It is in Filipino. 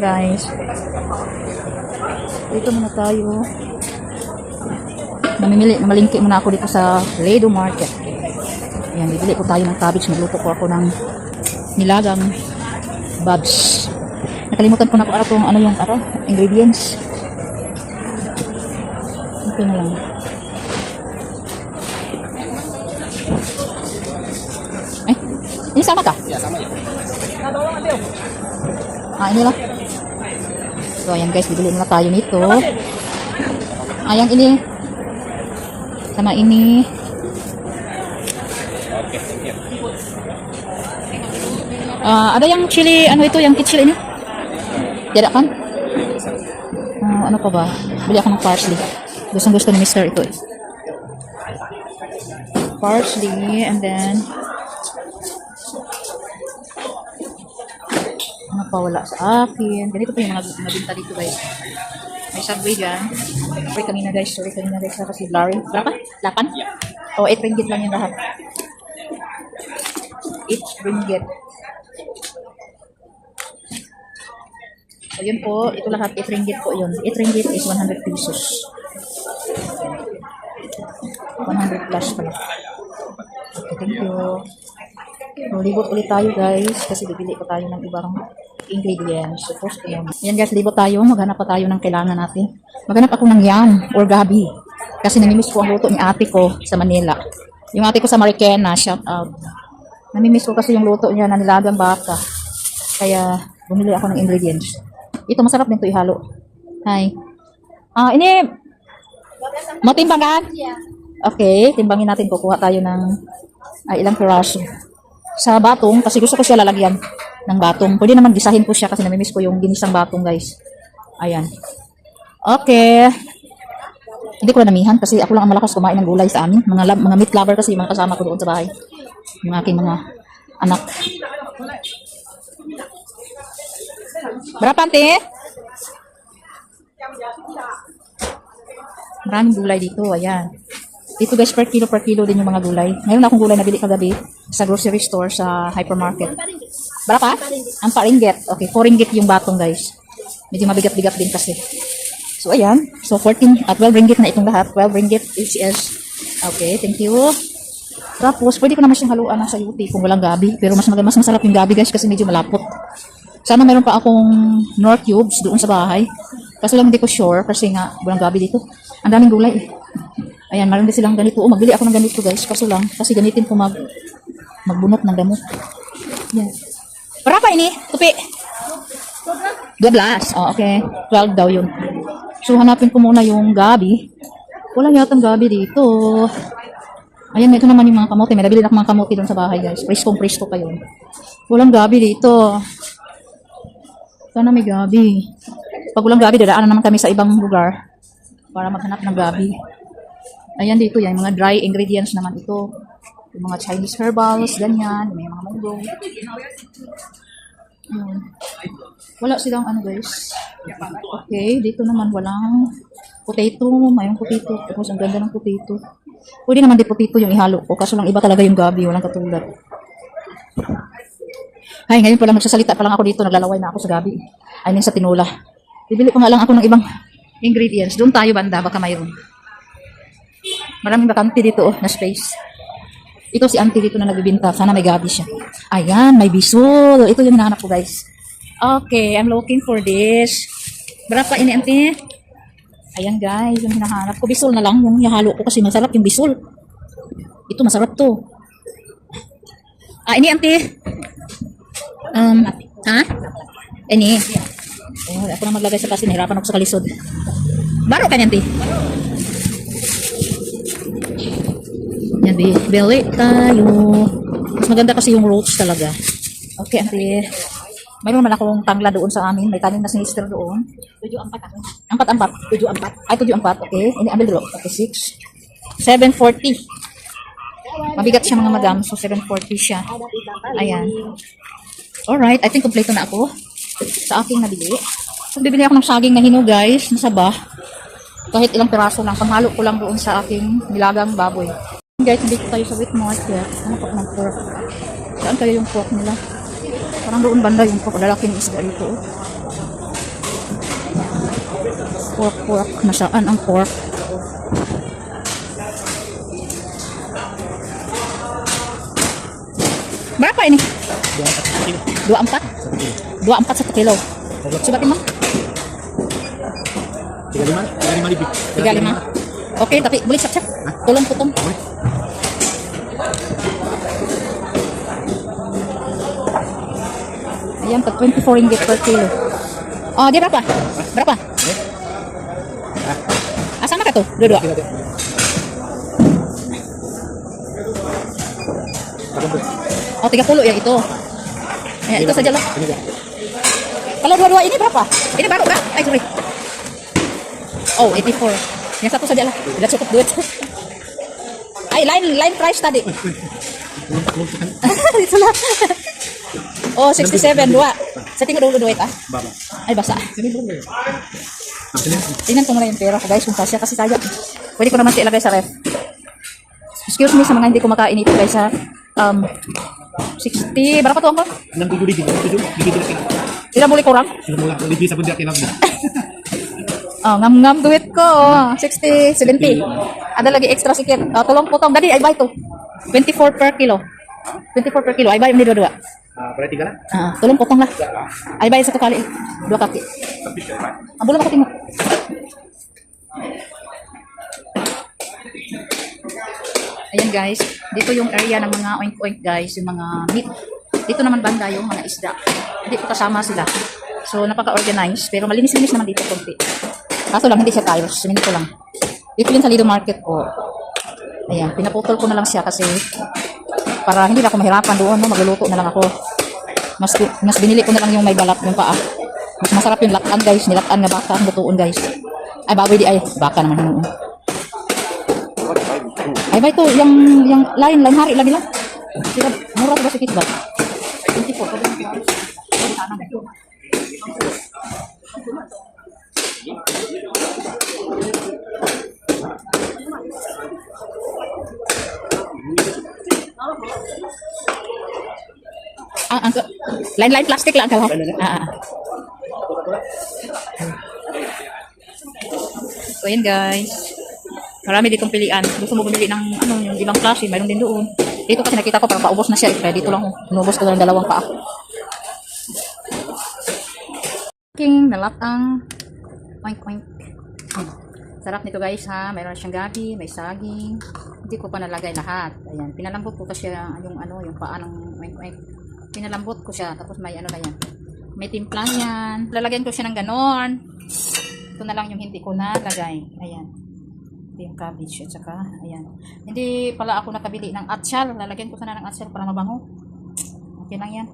Guys. Dito muna tayo. Namimili, namalingki muna ako dito sa Ledo Market. Ayan, bibili ko tayo ng cabbage. Magluto ko ako ng nilagang babs. Nakalimutan ko na kung ano kung ano yung ano, ingredients. Ito na lang. Eh, ini sama ka? Ah, ini lang. So, ayan guys, bibili muna tayo nito. Ayan, ini. Sama ini. Ah, ada yang chili, ano ito, yung chili ini? Tidak kan? Ah, ano pa ba? Bili ako ng parsley. Gustong gusto ni Mr. ito eh. Parsley, and then ano pa wala sa akin. Ganito pa yung mga nabinta dito guys. May subway dyan. Sorry kanina guys. Sorry kanina guys. Kasi blurry. Berapa? 8? O, 8 ringgit lang yung lahat. 8 ringgit. So, yun po. Ito lahat 8 ringgit po yun. 8 ringgit is 100 pesos. 100 plus pala. Okay, thank you. So, libot ulit tayo guys kasi bibili ko tayo ng ibang ingredients. Suppose yun. Yan guys, libot tayo. Maghanap pa tayo ng kailangan natin. Maghanap ako ng yam or gabi. Kasi namimiss ko ang luto ni ate ko sa Manila. Yung ate ko sa Marikena, shout out. Namimiss ko kasi yung luto niya na nilagang baka. Kaya bumili ako ng ingredients. Ito masarap din to ihalo. Hi. Ah, ini mo timbangan? Okay, timbangin natin. Kukuha tayo ng ah, ilang piraso. Sa batong, kasi gusto ko siya lalagyan ng batong. Pwede naman gisahin ko siya kasi namimiss ko yung ginisang batong, guys. Ayan. Okay. Hindi ko na namihan kasi ako lang ang malakas kumain ng gulay sa amin. Mga, mga meat lover kasi mga kasama ko doon sa bahay. Yung aking mga anak. Berapa, ante? Maraming gulay dito, ayan. Dito guys, per kilo per kilo din yung mga gulay. Ngayon akong gulay nabili kagabi sa grocery store sa hypermarket. Berapa? Ang ringgit. Okay, 4 ringgit yung batong guys. Medyo mabigat-bigat din kasi. So ayan, so 14 at 12 ringgit na itong lahat. 12 ringgit each. Okay, thank you. Tapos, pwede ko naman siyang haluan ng sayuti kung walang gabi. Pero mas, mas masarap yung gabi guys kasi medyo malapot. Sana meron pa akong nor cubes doon sa bahay. Kaso lang hindi ko sure kasi nga walang gabi dito. Ang daming gulay eh. Ayan, meron din silang ganito. Oh, magbili ako ng ganito guys. Kaso lang, kasi gamitin ko mag magbunot ng gamot. Yan. Para pa ini? Tupi. 12. Oh, okay. 12 daw yun. So, hanapin ko muna yung gabi. Walang yatang gabi dito. Ayan, ito naman yung mga kamote. May nabili na mga kamote doon sa bahay, guys. Presko, presko pa yun. Walang gabi dito. Sana may gabi. Pag walang gabi, dadaanan naman kami sa ibang lugar para maghanap ng gabi. Ayan dito, yan. Mga dry ingredients naman ito. Yung mga Chinese herbals, ganyan. May mga munggo. Ayan. Wala silang ano guys. Okay, dito naman walang potato. Mayroong potato. Tapos ang ganda ng potato. Pwede naman di potato yung ihalo ko. Kaso lang iba talaga yung gabi. Walang katulad. Ay, ngayon pa lang magsasalita pa lang ako dito. Naglalaway na ako sa gabi. I mean sa tinula. Bibili ko nga lang ako ng ibang ingredients. Doon tayo banda. Baka mayroon. Maraming bakante dito oh, na space. Ito si auntie dito na nagbibinta. Sana may gabi siya. Ayan, may bisul. Ito yung hinahanap ko guys. Okay, I'm looking for this. Berapa ini auntie? Ayan guys, yung hinahanap ko. Bisul na lang yung hihalo ko kasi masarap yung bisul. Ito masarap to. Ah, ini auntie. Um, ha? Ini. Oh, ako na maglagay sa kasi nahirapan ako sa kalisod. Baro ka niyan, auntie. Yan, bili tayo. Mas maganda kasi yung roach talaga. Okay, auntie. Mayroon man akong tangla doon sa amin. May tanim na sinister doon. Tujuh ampat ako. Ampat ampat. Tujuh ampat. Ay, tujuh ampat. Okay. Ini ambil dulu. Okay, six. 740. Mabigat siya mga madam. So, 740 siya. Ayan. Alright. I think kompleto na ako sa aking nabili. So, bibili ako ng saging na hino, guys. Nasaba. Kahit ilang piraso lang. Panghalo ko lang doon sa aking nilagang baboy. Guys, dito tayo sa wheat market. Ano po ng pork? Saan kayo yung pork nila? Parang doon banda yung pork. Lalaking isda dito. oh. pork, pork. Nasaan ang pork? Berapa ini? Dua empat? Dua empat satu kilo. Tiga lima, tiga lima lebih. Tiga lima. Oke, tapi boleh siap-siap. Tolong potong. Ayan, pag 24 ringgit per kilo. Oh, dia berapa? Berapa? Ah, sama ka to? Dua-dua. Oh, 30 ya itu. Ya, itu saja lah. Kalau dua-dua ini berapa? Ini baru kak? Ay, sorry. Oh, 84. Yang satu saja lah. Udah cukup duit. Ay, lain lain price tadi. Itu lah. Oh, 67. Dua. Saya tinggal dulu duit ah. Baba. Ay, basa. Ah. Tingnan ko muna yung pera ko guys. Kung kasya kasi sayang. Pwede ko naman siya ilagay sa ref. Excuse me sa mga hindi kumakain ito guys ha. Um, 60. Berapa enam tujuh lebih tidak kena. Tidak boleh kurang. Sudah mulai lebih sabun dia kena. Oh, ngam-ngam duit ko. Oh. 60, 70. Ada lagi extra sikit. Oh, tolong potong. Dali, ay buy to. 24 per kilo. 24 per kilo. Ay buy, hindi dua-dua. Ah, berarti tiga lah. Ah, tolong potong lah. Ay buy satu kali. Dua kaki. Ang bulan ako mo. Ayan guys, dito yung area ng mga oink-oink guys, yung mga meat. Dito naman banda yung mga isda. Ko kasama sila. So, napaka-organized. Pero malinis-linis naman dito konti. Kaso lang, hindi siya tiles. Siminto lang. Dito sa Lido Market po. Ayan, pinaputol ko na lang siya kasi para hindi na ako mahirapan doon, no? magluluto na lang ako. Mas, mas binili ko na lang yung may balat, yung paa. Mas masarap yung latan guys, nilatan nga baka, ang lutuon guys. Ay, baboy di ay, baka naman. yun. Ay, ba ito, yung, yung line, line hari lagi lang. Sila, mura ko ba si Kitbat? 24, pwede kaya. Pwede sana. Ah, ang line line plastic lang kalau. Ah. ah. So, yun guys. Marami ditong pilian. Gusto mo bumili ng ano, yung ibang klase, mayroon din doon. Dito kasi nakita ko parang paubos na siya. eh. Kaya dito lang, inubos ko na ng dalawang paa. King nalatang oink oink. Hmm. Sarap nito guys ha. Mayroon siyang gabi, may saging. Hindi ko pa nalagay lahat. Ayan, pinalambot ko kasi yung ano, yung paa ng oink oink. Pinalambot ko siya. Tapos may ano na yan. May timplang yan. Lalagyan ko siya ng ganon. Ito na lang yung hindi ko nalagay. Ayan. Ito yung cabbage at saka, ayan. Hindi pala ako nakabili ng atsal. Lalagyan ko sana ng atsal para mabango. Okay lang yan.